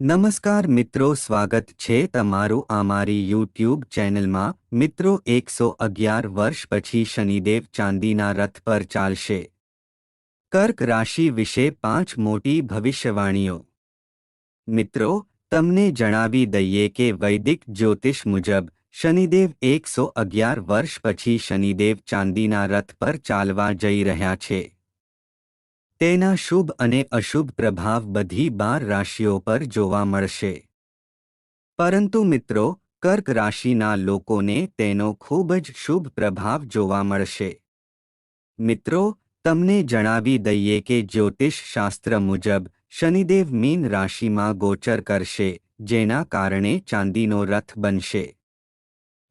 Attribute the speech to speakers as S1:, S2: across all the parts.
S1: નમસ્કાર મિત્રો, સ્વાગત છે તમારું અમારી યુટ્યુબ ચેનલમાં. મિત્રો, એકસો અગિયાર વર્ષ પછી શનિદેવ ચાંદીના રથ પર ચાલશે. કર્ક રાશિ વિશે પાંચ મોટી ભવિષ્યવાણીઓ. મિત્રો, તમને જણાવી દઈએ કે વૈદિક જ્યોતિષ મુજબ, શનિદેવ એકસો અગિયાર વર્ષ પછી શનિદેવ ચાંદીના રથ પર ચાલવા જઈ રહ્યા છે. તેના શુભ અને અશુભ પ્રભાવ બધી બાર રાશિઓ પર જોવા મળશે. પરંતુ મિત્રો, કર્ક રાશિના લોકોને તેનો ખૂબ જ શુભ પ્રભાવ જોવા મળશે. મિત્રો, તમને જણાવી દઈએ કે જ્યોતિષ શાસ્ત્ર મુજબ, શનિદેવ મીન રાશિમાં ગોચર કરશે, જેના કારણે ચાંદીનો રથ બનશે.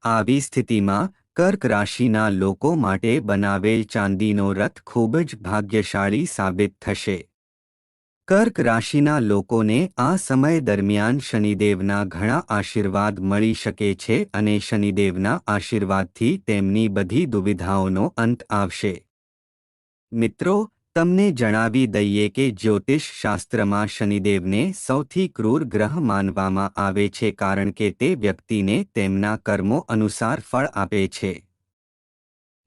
S1: આવી સ્થિતિમાં કર્ક રાશિના લોકો માટે બનાવેલ ચાંદીનો રથ ખૂબ જ ભાગ્યશાળી સાબિત થશે. કર્ક રાશિના લોકોને આ સમય દરમિયાન શનિદેવના ઘણા આશીર્વાદ મળી શકે છે અને શનિદેવના આશીર્વાદથી તેમની બધી દુવિધાઓનો અંત આવશે. મિત્રો તમને જણાવી દઈએ કે જ્યોતિષ શાસ્ત્રમાં શનિદેવને સૌથી ક્રૂર ગ્રહ માનવામાં આવે છે કારણ કે તે વ્યક્તિને તેમના કર્મો અનુસાર ફળ આપે છે.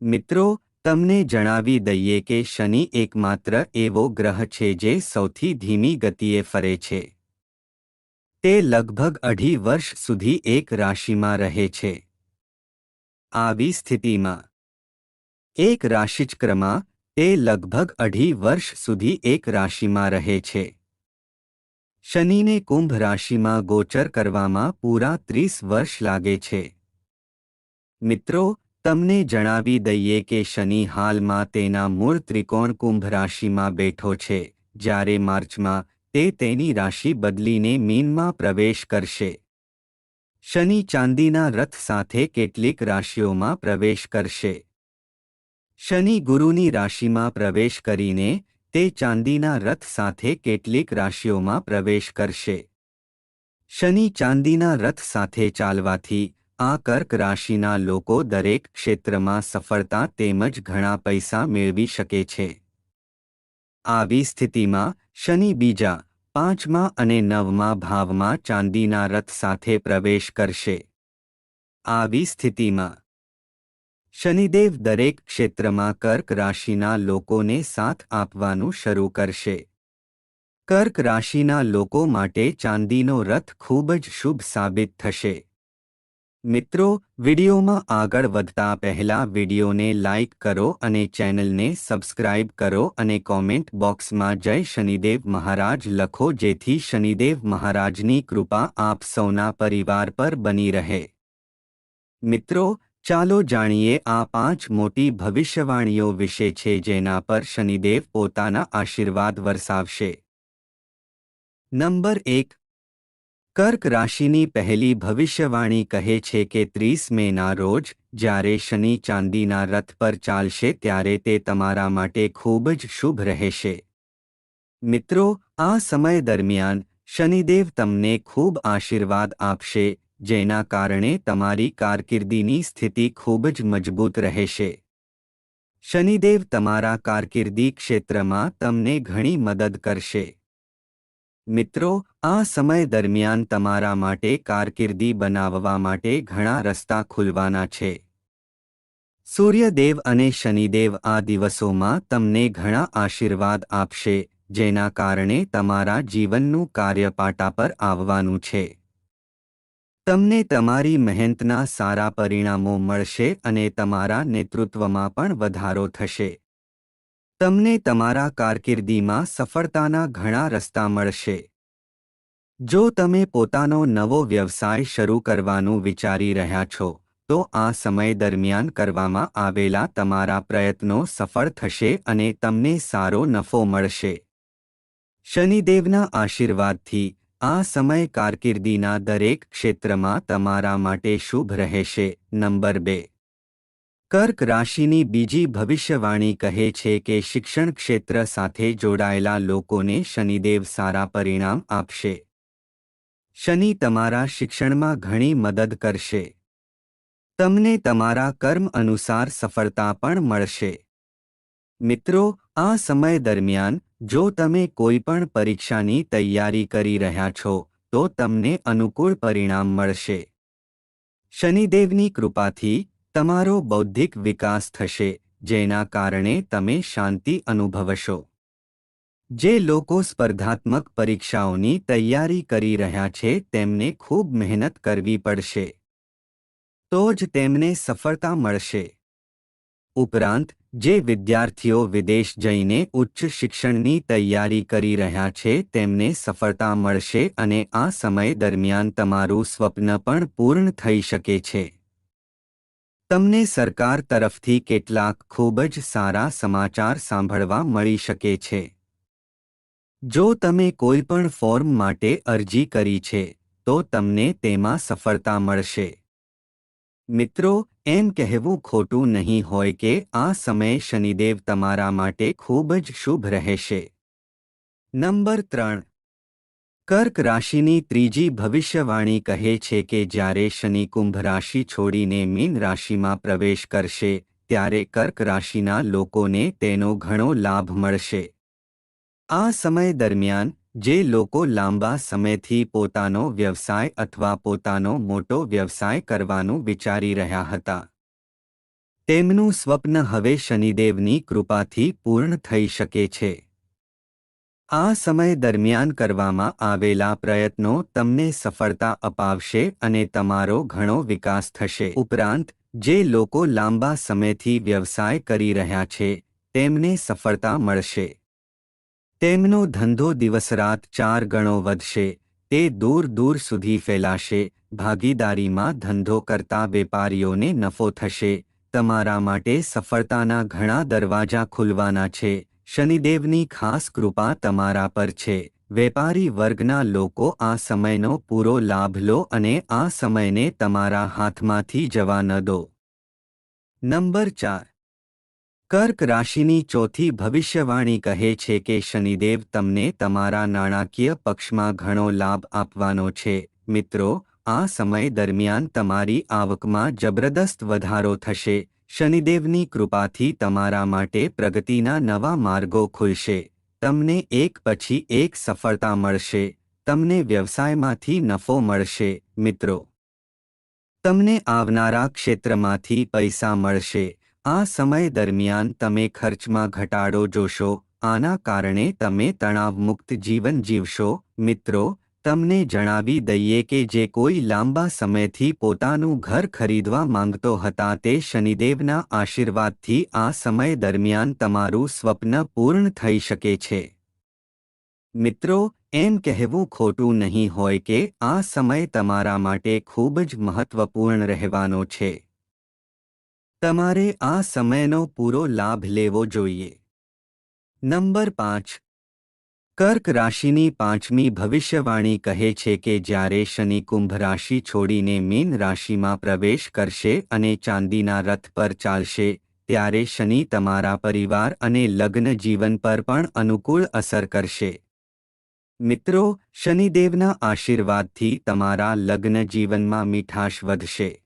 S1: મિત્રો, તમને જણાવી દઈએ કે શનિ એકમાત્ર એવો ગ્રહ છે જે સૌથી ધીમી ગતિએ ફરે છે. તે લગભગ અઢી વર્ષ સુધી એક રાશિમાં રહે છે. આવી સ્થિતિમાં. એક રાશિચક્રમાં તે લગભગ અઢી વર્ષ સુધી એક રાશિમાં રહે છે. શનિને કુંભ રાશિમાં ગોચર કરવામાં પૂરા ત્રીસ વર્ષ લાગે છે. મિત્રો, તમને જણાવી દઈએ કે શનિ હાલમાં તેના મૂળ ત્રિકોણ કુંભ રાશિમાં બેઠો છે, જ્યારે માર્ચમાં તે તેની રાશિ બદલીને મીનમાં પ્રવેશ કરશે. શનિ ચાંદીના રથ સાથે કેટલીક રાશિઓમાં પ્રવેશ કરશે. શનિ ગુરુની રાશિમાં પ્રવેશ કરીને તે ચાંદીના રથ સાથે કેટલીક રાશિઓમાં પ્રવેશ કરશે. શનિ ચાંદીના રથ સાથે ચાલવાથી આ કર્ક રાશિના લોકો દરેક ક્ષેત્રમાં સફળતા તેમજ ઘણા પૈસા મેળવી શકે છે. આવી સ્થિતિમાં શનિ બીજા, પાંચમા અને નવમા ભાવમાં ચાંદીના રથ સાથે પ્રવેશ કરશે. આવી સ્થિતિમાં શનિદેવ દરેક ક્ષેત્રમાં કર્ક રાશિના લોકોને સાથ આપવાનું શરૂ કરશે. કર્ક રાશિના લોકો માટે ચાંદીનો રથ ખૂબ જ શુભ સાબિત થશે. મિત્રો, વિડિયોમાં આગળ વધતા પહેલા વિડિયોને લાઇક કરો અને ચેનલને સબસ્ક્રાઇબ કરો અને કોમેન્ટ બોક્સમાં જય શનિદેવ મહારાજ લખો જેથી શનિદેવ મહારાજની કૃપા આપ સૌના પરિવાર પર બની રહે. મિત્રો ચાલો જાણીએ આ પાંચ મોટી ભવિષ્યવાણીઓ વિશે છે જેના પર શનિદેવ પોતાના આશીર્વાદ વરસાવશે. નંબર એક. કર્ક રાશિની પહેલી ભવિષ્યવાણી કહે છે કે ત્રીસ મેના રોજ જ્યારે શનિ ચાંદીના રથ પર ચાલશે ત્યારે તે તમારા માટે ખૂબ જ શુભ રહેશે. મિત્રો, આ સમય દરમિયાન શનિદેવ તમને ખૂબ આશીર્વાદ આપશે જેના કારણે તમારી કારકિર્દીની સ્થિતિ ખૂબ જ મજબૂત રહેશે. શનિદેવ તમારા કારકિર્દી ક્ષેત્રમાં તમને ઘણી મદદ કરશે. મિત્રો, આ સમય દરમિયાન તમારા માટે કારકિર્દી બનાવવા માટે ઘણા રસ્તા ખુલવાના છે. સૂર્યદેવ અને શનિદેવ આ દિવસોમાં તમને ઘણા આશીર્વાદ આપશે, જેના કારણે તમારા જીવનનું કાર્યપાટા પર આવવાનું છે. તમને તમારી મહેનતના સારા પરિણામો મળશે અને તમારા નેતૃત્વમાં પણ વધારો થશે. તમને તમારા કારકિર્દીમાં સફળતાના ઘણા રસ્તા મળશે. જો તમે પોતાનો નવો વ્યવસાય શરૂ કરવાનું વિચારી રહ્યા છો, તો આ સમય દરમિયાન કરવામાં આવેલા તમારા પ્રયત્નો સફળ થશે અને તમને સારો નફો મળશે. શનિદેવના આશીર્વાદથી આ સમય કારકિર્દીના દરેક ક્ષેત્રમાં તમારા માટે શુભ રહેશે. નંબર બે. કર્ક રાશિની બીજી ભવિષ્યવાણી કહે છે કે શિક્ષણ ક્ષેત્ર સાથે જોડાયેલા લોકોને શનિદેવ સારા પરિણામ આપશે. શનિ તમારા શિક્ષણમાં ઘણી મદદ કરશે. તમને તમારા કર્મ અનુસાર સફળતા પણ મળશે. મિત્રો, આ સમય દરમિયાન જો તમે કોઈ પણ પરીક્ષાની તૈયારી કરી રહ્યા છો, તો તમને અનુકૂળ પરિણામ મળશે. શનિદેવની કૃપાથી તમારો બૌદ્ધિક વિકાસ થશે, જેના કારણે તમે શાંતિ અનુભવશો. જે લોકો સ્પર્ધાત્મક પરીક્ષાઓની તૈયારી કરી રહ્યા છે, તેમને ખૂબ મહેનત કરવી પડશે. તો જ તેમને સફળતા મળશે. ઉપરાંત જે વિદ્યાર્થીઓ વિદેશ જઈને ઉચ્ચ શિક્ષણની તૈયારી કરી રહ્યા છે, તેમને સફળતા મળશે અને આ સમય દરમિયાન તમારું સ્વપ્ન પણ પૂર્ણ થઈ શકે છે. તમને સરકાર તરફથી કેટલાક ખૂબ જ સારા સમાચાર સાંભળવા મળી શકે છે. જો તમે કોઈ પણ ફોર્મ માટે અરજી કરી છે, તો તમને તેમાં સફળતા મળશે. મિત્રો, એમ કહેવું ખોટું નહીં હોય કે આ સમયે શનિદેવ તમારા માટે ખૂબ જ શુભ રહેશે. નંબર ત્રણ. કર્ક રાશિની ત્રીજી ભવિષ્યવાણી કહે છે કે જ્યારે શનિ કુંભ રાશિ છોડીને મીન રાશિમાં પ્રવેશ કરશે, ત્યારે કર્ક રાશિના લોકોને તેનો ઘણો લાભ મળશે. આ સમય દરમિયાન જે લોકો લાંબા સમયથી પોતાનો વ્યવસાય અથવા પોતાનો મોટો વ્યવસાય કરવાનું વિચારી રહ્યા હતા. તેમનું સ્વપ્ન હવે શનિદેવની કૃપાથી પૂર્ણ થઈ શકે છે. આ સમય દરમિયાન કરવામાં આવેલા પ્રયત્નો તમને સફળતા અપાવશે અને તમારો ઘણો વિકાસ થશે. ઉપરાંત, જે લોકો લાંબા સમયથી વ્યવસાય કરી રહ્યા છે, તેમને સફળતા મળશે. તેમનો ધંધો દિવસરાત ચાર ગણો વધશે, તે દૂર દૂર સુધી ફેલાશે, ભાગીદારીમાં ધંધો કરતા વેપારીઓને નફો થશે, તમારા માટે સફળતાના ઘણા દરવાજા ખુલવાના છે, શનિદેવની ખાસ કૃપા તમારા પર છે, વેપારી વર્ગના લોકો આ સમયનો પૂરો લાભ લો અને આ સમયને તમારા હાથમાંથી જવા ન દો. નંબર ચાર કર્ક રાશિની ચોથી ભવિષ્યવાણી કહે છે કે શનિદેવ તમને તમારા નાણાકીય પક્ષમાં ઘણો લાભ આપવાનો છે. મિત્રો, આ સમય દરમિયાન તમારી આવકમાં જબરદસ્ત વધારો થશે. શનિદેવની કૃપાથી તમારા માટે પ્રગતિના નવા માર્ગો ખુલશે. તમને એક પછી એક સફળતા મળશે. તમને વ્યવસાયમાંથી નફો મળશે. મિત્રો, તમને આવનારા ક્ષેત્રમાંથી પૈસા મળશે. આ સમય દરમિયાન તમે ખર્ચમાં ઘટાડો જોશો, આના કારણે તમે તણાવમુક્ત જીવન જીવશો. મિત્રો, તમને જણાવી દઈએ કે જે કોઈ લાંબા સમયથી પોતાનું ઘર ખરીદવા માંગતો હતા તે શનિદેવના આશીર્વાદથી આ સમય દરમિયાન તમારું સ્વપ્ન પૂર્ણ થઈ શકે છે. મિત્રો, એમ કહેવું ખોટું નહીં હોય કે આ સમય તમારા માટે ખૂબ જ મહત્વપૂર્ણ રહેવાનો છે. તમારે આ સમયનો પૂરો લાભ લેવો જોઈએ. નંબર પાંચ. કર્ક રાશિની પાંચમી ભવિષ્યવાણી કહે છે કે જ્યારે શનિ કુંભ રાશિ છોડીને મીન રાશિમાં પ્રવેશ કરશે અને ચાંદીના રથ પર ચાલશે, ત્યારે શનિ તમારા પરિવાર અને લગ્ન જીવન પર પણ અનુકૂળ અસર કરશે. મિત્રો, શનિદેવના આશીર્વાદથી તમારા લગ્ન જીવનમાં મીઠાશ વધશે.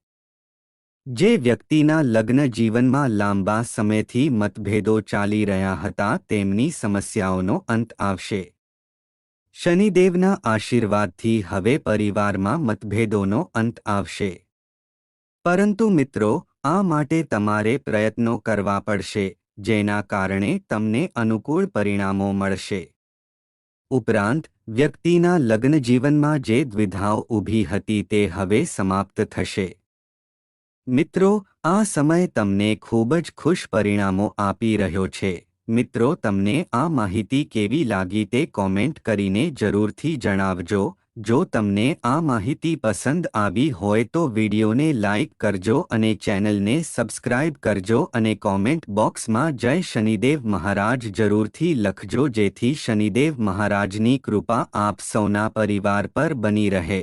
S1: જે વ્યક્તિના લગ્ન જીવનમાં લાંબા સમયથી મતભેદો ચાલી રહ્યા હતા, તેમની સમસ્યાઓનો અંત આવશે. શનિદેવના આશીર્વાદથી હવે પરિવારમાં મતભેદોનો અંત આવશે. પરંતુ મિત્રો, આ માટે તમારે પ્રયત્નો કરવા પડશે, જેના કારણે તમને અનુકૂળ પરિણામો મળશે. ઉપરાંત, વ્યક્તિના લગ્ન જીવનમાં જે દ્વિધાઓ ઊભી હતી તે હવે સમાપ્ત થશે. મિત્રો, આ સમય તમને ખૂબ જ ખુશ પરિણામો આપી રહ્યો છે. મિત્રો, તમને આ માહિતી કેવી લાગી તે કોમેન્ટ કરીને જરૂરથી જણાવજો. જો તમને આ માહિતી પસંદ આવી હોય તો વિડીયોને લાઇક કરજો અને ચેનલને સબસ્ક્રાઇબ કરજો અને કોમેન્ટ બોક્સમાં જય શનિદેવ મહારાજ જરૂરથી લખજો જેથી શનિદેવ મહારાજની કૃપા આપ સૌના પરિવાર પર બની રહે.